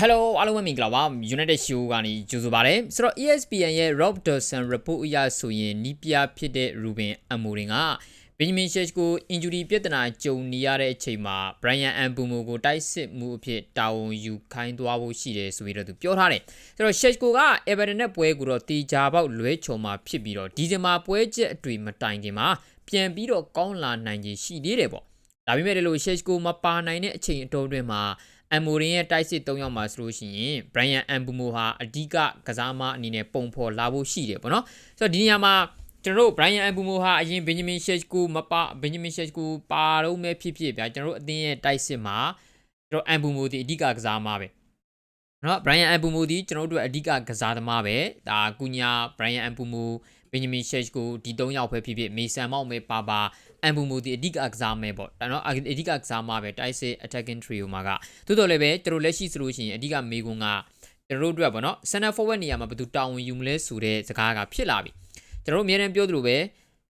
Hello အားလုံးပဲမင်္ဂလာပါ United Show ကနေကြိုဆိုပါရစေဆိုတော့ ESPN ရဲ့ Rob Dawson report အရဆိုရင်နီးပြဖြစ်တဲ့ Ruben Amorim က Benjamin Sheshko injury ပြဿနာကြုံနေရတဲ့အချိန်မှာ Brian Mbeumo ကိုတိုက်စစ်မှုအဖြစ်တာဝန်ယူခိုင်းသွားဖို့ရှိတယ်ဆိုပြီးတော့သူပြောထားတယ်ဆိုတော့ Sheshko က Everton နဲ့ပွဲကိုတော့တီဂျာပေါက်လွဲချော်မှာဖြစ်ပြီးတော့ဒီဇင်ဘာပွဲချက်အတွေ့မတိုင်ခင်မှာပြန်ပြီးတော့ကောင်းလာနိုင်ခြေရှိသေးတယ်ပေါ့ဒါပေမဲ့လည်းလို့ Sheshko မပါနိုင်တဲ့အချိန်အတော်အတွင်းမှာ အမ်မိုရင်ရဲ့တိုက်စစ်၃ယောက်မှာဆိုလို့ရှိရင် Brian Mbeumo ဟာအဓိကကစားမအနေနဲ့ပုံဖော်လာဖို့ရှိတယ်ပေါ့နော်ဆိုတော့ဒီနေရာမှာကျွန်တော်တို့ Brian Mbeumo ဟာအရင် Benjamin Sheshko မပါ Benjamin Sheshko ပါတော့မဲ့ဖြစ်ဖြစ်ဗျာကျွန်တော်တို့အသင်းရဲ့တိုက်စစ်မှာကျွန်တော် Mbeumo ဒီအဓိကကစားမပဲ နော် Brian Mbeumo ဒီကျွန်တော်တို့အဓိကကစားသမားပဲဒါကုညာ Brian Mbeumo Benjamin Sheshko ဒီ၃ယောက်ပဲဖြစ်ဖြစ် Mason Mount ပဲပါပါအန်ဘူမူဒီအဓိကကစားမယ်ပေါ့ဒါတော့အဓိကကစားမှာပဲတိုက်စစ် attacking trio မှာကသို့တော်လည်းပဲကျွန်တော်လက်ရှိဆိုလို့ရှိရင်အဓိကမေကွန်းကကျွန်တော်တို့အတွက်ပေါ့နော် center forward နေရာမှာဘယ်သူတာဝန်ယူမလဲဆိုတဲ့စကားကဖြစ်လာပြီကျွန်တော်တို့အများအားပြောသလိုပဲ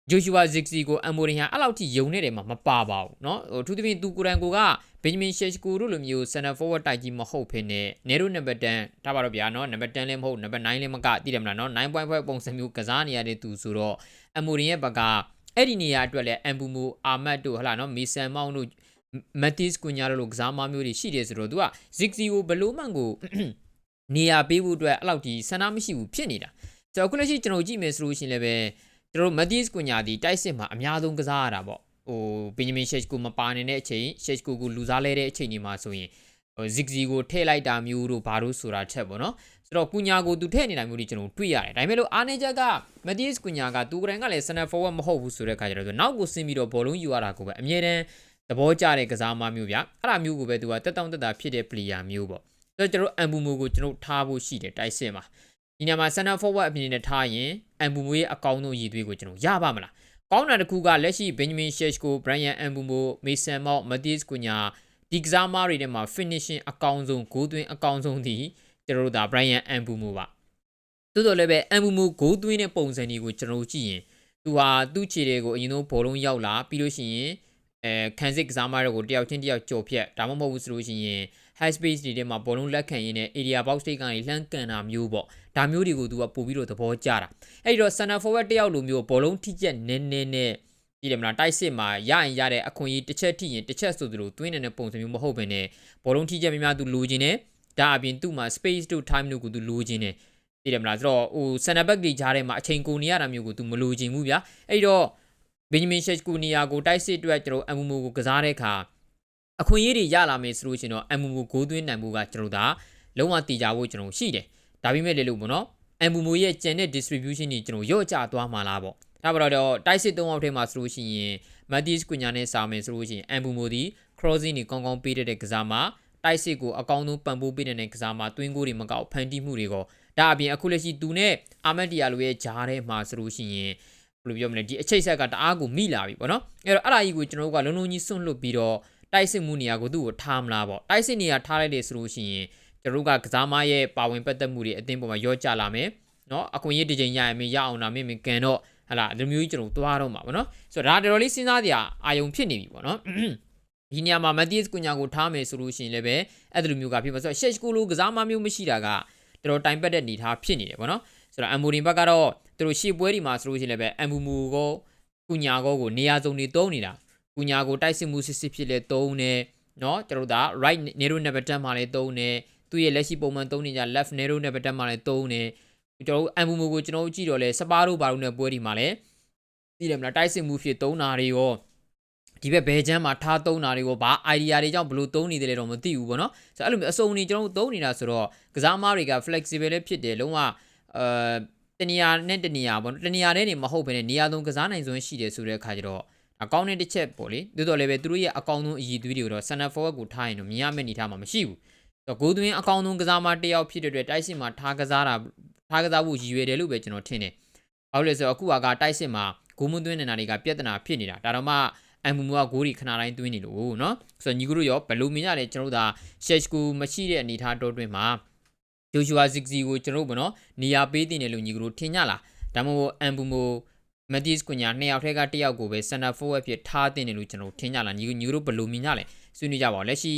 Joshua Zirkzee ကိုအမ်မိုရင်ဟာအဲ့လောက်ထိယုံနေတယ်မှာမပါပါဘူးเนาะဟိုထူးသဖြင့်သူကိုရန်ကိုက ဘင်ဂျမင်ရှက်ကူတို့လိုမျိုးစန်တာဖောဝါတိုက်ကြီးမဟုတ်ဖြစ်နဲ့နေရိုနံပါတ်10ထားပါတော့ဗျာနော်နံပါတ်10လည်းမဟုတ်နံပါတ်9လည်းမကသိတယ်မလားနော်9.5ပုံစံမျိုးကစားနေရတဲ့သူဆိုတော့အမူရင်ရဲ့ဘက်ကအဲ့ဒီနေရာအတွက်လည်းအမ်ဘူမူအာမတ်တို့ဟလာနော်မီဆန်မောင်းတို့မက်တစ်ကူညာတို့လိုကစားမမျိုးတွေရှိတယ်ဆိုတော့သူကဇစ်ဇီကိုဘလိုမှန်ကိုနေရာပေးဖို့အတွက်အဲ့လောက်ဒီဆန္ဒမရှိဘူးဖြစ်နေတာကျွန်တော်ခုလက်ရှိကျွန်တော်ကြည့်မယ်ဆိုလို့ရှိရင်လည်းပဲကျွန်တော်မက်တစ်ကူညာဒီတိုက်စစ်မှာအများဆုံးကစားရတာပေါ့ ဟိုဘင်ဂျမင်ရှက်ကိုမပါနေတဲ့အချိန်ရှက်ကိုကိုလူစားလဲတဲ့အချိန်ဒီမှာဆိုရင်ဟိုဇစ်စီကိုထည့်လိုက်တာမျိုးတို့ဘာလို့ဆိုတာချက်ပေါ့နော်ဆိုတော့ကုညာကိုသူထည့်နေတာမျိုးတွေကျွန်တော်တွေ့ရတယ်ဒါပေမဲ့လို့အာနေချက်ကမက်တီးစ်ကုညာကသူကရင်ကလည်း center forward မဟုတ်ဘူးဆိုတဲ့ခါကျတော့နောက်ကိုဆင်းပြီးတော့ဘောလုံးယူရတာကိုပဲအမြဲတမ်းသဘောကျတဲ့ကစားမမျိုးဗျအဲ့ဒါမျိုးကိုပဲသူကတက်တောင့်တက်တာဖြစ်တဲ့ player မျိုးပေါ့ဆိုတော့ကျွန်တော်အမ်ဘူမိုကိုကျွန်တော်ထားဖို့ရှိတယ်တိုက်စစ်မှာဒီညမှာ center forward အပြင်နဲ့ထားရင်အမ်ဘူမိုရဲ့အကောင့်တို့ရည်သွေးကိုကျွန်တော်ရပါမလား ကောင်းတာတစ်ခုကလက်ရှိ Benjamin Sheshko, Brian Mbeumo, Mason Mount, Matheus Cunha ဒီကစားမတွေထဲမှာ finishing အကောင်းဆုံးဂိုးသွင်းအကောင်းဆုံးဒီကျွန်တော်တို့ဒါ Brian Mbeumo ပါတိုးတော်လည်းပဲ Mbeumo ဂိုးသွင်းတဲ့ပုံစံတွေကိုကျွန်တော်တို့ကြည့်ရင်သူဟာသူ့ခြေတွေကိုအရင်ဆုံးဘောလုံးရောက်လာပြီးလို့ရှိရင်အဲခံစစ်ကစားမတွေကိုတယောက်ချင်းတယောက်ကြော်ဖြတ်ဒါမှမဟုတ်ဘူးဆိုလို့ရှိရင် high space တွေထဲမှာဘောလုံးလက်ခံရင်းနဲ့ area box တွေကနေလှမ်းကန်တာမျိုးပေါ့ဒါမျိုးတွေကိုသူကပို့ပြီးတော့သဘောကျတာအဲ့ဒီတော့ center forward တယောက်လိုမျိုးဘောလုံးထိကျက်နဲနဲနဲ့ကြည့်တယ်မလားတိုက်စစ်မှာရရင်ရတဲ့အခွင့်အရေးတစ်ချက်ထိရင်တစ်ချက်ဆိုသလိုတွင်းနေတဲ့ပုံစံမျိုးမဟုတ်ဘဲနဲ့ဘောလုံးထိကျက်များများသူလိုချင်တယ်ဒါအပြင်သူ့မှာ space to time တို့ကိုသူလိုချင်တယ်သိတယ်မလားဆိုတော့ဟို center back တွေကြားထဲမှာအချိန်ကုန်နေရတာမျိုးကိုသူမလိုချင်ဘူးဗျာအဲ့တော့ Benjamin Sheshko နေရာကိုတိုက်စစ်အတွက်ကျွန်တော်အမ်မူမူကိုကစားတဲ့အခါ အခွင့်အရေးတွေရလာမယ်ဆိုလို့ရှိရင်တော့အမ်မူမူဂိုးသွင်းနိုင်မှုကကျွန်တော်ဒါလုံးဝတည်ကြဖို့ကျွန်တော်ရှိတယ်ဒါပေမဲ့လေလို့ပေါ့နော်အမ်မူမူရဲ့ကျန်တဲ့ distribution တွေကျွန်တော်ရော့ကျသွားမှာလားပေါ့ဒါပါတော့တိုက်စစ်၃အောက်ထဲမှာဆိုလို့ရှိရင် Matis ကွညာနဲ့စာမယ်ဆိုလို့ရှိရင်အမ်မူမူဒီ crossing တွေကောင်းကောင်းပေးတဲ့ကစားမှာတိုက်စစ်ကိုအကောင်းဆုံးပံ့ပိုးပေးတဲ့ကစားမှာတွင်းကိုတွေမကောက်ဖန်တီးမှုတွေကိုဒါအပြင်အခုလက်ရှိသူနဲ့အာမတ်တီယာလိုရဲ့ဂျားထဲမှာဆိုလို့ရှိရင်ဘယ်လိုပြောမလဲဒီအချိတ်ဆက်ကတအားကိုမိလာပြီပေါ့နော်အဲ့တော့အဲ့ဒါကြီးကိုကျွန်တော်တို့ကလုံးလုံးကြီးစွန့်လွတ်ပြီးတော့ တိုက်စစ်မှုနေရာကိုသူ့ကိုထားမလားပေါ့တိုက်စစ်နေရာထားလိုက်တယ်ဆိုလို့ရှိရင်ကျွန်တော်တို့ကကစားမရဲ့ပါဝင်ပတ်သက်မှုတွေအတင်းပေါ်မှာရော့ကျလာမယ်နော်အခွင့်အရေးတစ်ချိန်ရရင်မရအောင်တာမင်းမကန်တော့ဟလာဒီမျိုးကြီးကျွန်တော်သွားတော့မှာပေါ့နော်ဆိုတော့ဒါတော်တော်လေးစဉ်းစားကြအာယုံဖြစ်နေပြီပေါ့နော်ဒီနေရာမှာမက်တီးစ်ကွညာကိုထားမယ်ဆိုလို့ရှိရင်လည်းပဲအဲ့ဒီလိုမျိုးကဖြစ်ပါဆိုတော့ရှက်ကူလိုကစားမမျိုးမရှိတာကတော်တော်တိုင်ပတ်တဲ့အနေထားဖြစ်နေတယ်ပေါ့နော်ဆိုတော့အမ်မိုရင်ဘက်ကတော့သူတို့ရှေ့ပွဲဒီမှာဆိုလို့ရှိရင်လည်းပဲအမ်ဘူမူကိုကုညာကိုကိုနေရာစုံတွေတုံးနေတာ ကုညာကိုတိုက်စစ်မှုစစ်စစ်ဖြစ်လဲတုံးနေเนาะကျွန်တော်တို့ဒါ right narrow number 10မှာလဲတုံးနေသူ့ရဲ့လက်ရှိပုံမှန်တုံးနေကြ left narrow number 10မှာလဲတုံးနေကျွန်တော်တို့အမ်ဘူမူကိုကျွန်တော်တို့ကြည့်တော့လဲစပါတို့ဘာလို့နဲ့ပွဲဒီမှာလဲသိတယ်မလားတိုက်စစ်မှုဖြစ်တုံးတာတွေရောဒီဘက်ဘဲချမ်းမှာထားသုံးတာတွေကိုဘာ idea တွေကြောင့်ဘလို့သုံးနေတယ်လဲတော့မသိဘူးပေါ့နော်ဆိုတော့အဲ့လိုမျိုးအစုံနေကျွန်တော်တို့သုံးနေတာဆိုတော့ကစားမားတွေက flexible လည်းဖြစ်တယ်လုံးဝအဲတနေရာနဲ့တနေရာပေါ့တနေရာနဲ့နေမဟုတ်ဘဲနဲ့နေရာသုံးကစားနိုင်စွမ်းရှိတယ်ဆိုတဲ့အခါကျတော့ အကောင့်နဲ့တစ်ချက်ပေါ့လေတိုးတော်လည်းပဲသူတို့ရဲ့အကောင့်ဆုံးအည်သွေးတွေကိုတော့ center forward ကိုထားရင်တော့မြင်ရမယ့်အနေထားမှာမရှိဘူးဆိုတော့ဂိုးသွင်းအကောင့်ဆုံးကစားမတစ်ယောက်ဖြစ်တဲ့အတွက်တိုက်စစ်မှာထားကစားတာထားကစားဖို့ရည်ရွယ်တယ်လို့ပဲကျွန်တော်ထင်တယ်။ဘာလို့လဲဆိုတော့အခုကတိုက်စစ်မှာဂိုးမသွင်းနေတာတွေကပြဿနာဖြစ်နေတာဒါတော့မှအမ်မူမူကဂိုးတွေခဏတိုင်းသွင်းနေလို့နော်ဆိုတော့ညီကတို့ရောဘယ်လိုမြင်ရလဲကျွန်တော်တို့ဒါရှက်ကူမရှိတဲ့အနေထားတော့တွင်မှာဂျိုရှူဝါဇစ်ဇီကိုကျွန်တော်တို့ဘောနော်နေရာပေးတင်တယ်လို့ညီကတို့ထင်ကြလားဒါမှမဟုတ်အမ်ဘူမို မက်တီစ်ကွညာနှစ်ယောက်ထဲကတစ်ယောက်ကိုပဲ center forward ဖြစ်ထားတင်တယ်လို့ကျွန်တော်ထင်ကြလားညီညီတို့ဘယ်လိုမြင်ကြလဲဆွေးနွေးကြပါဦးလက်ရှိ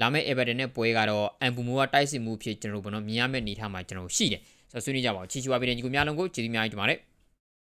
လာမယ့် Everton နဲ့ပွဲကတော့အန်ပူမိုကတိုက်စစ်မှုဖြစ်ကျွန်တော်တို့ဘောနော်မြင်ရမယ့်အနေအထားမှာကျွန်တော်တို့ရှိတယ်ဆိုတော့ဆွေးနွေးကြပါဦးချီချူပါပြည်တဲ့ညီကိုများလုံးကိုကျေးဇူးများကြီးတင်ပါတယ်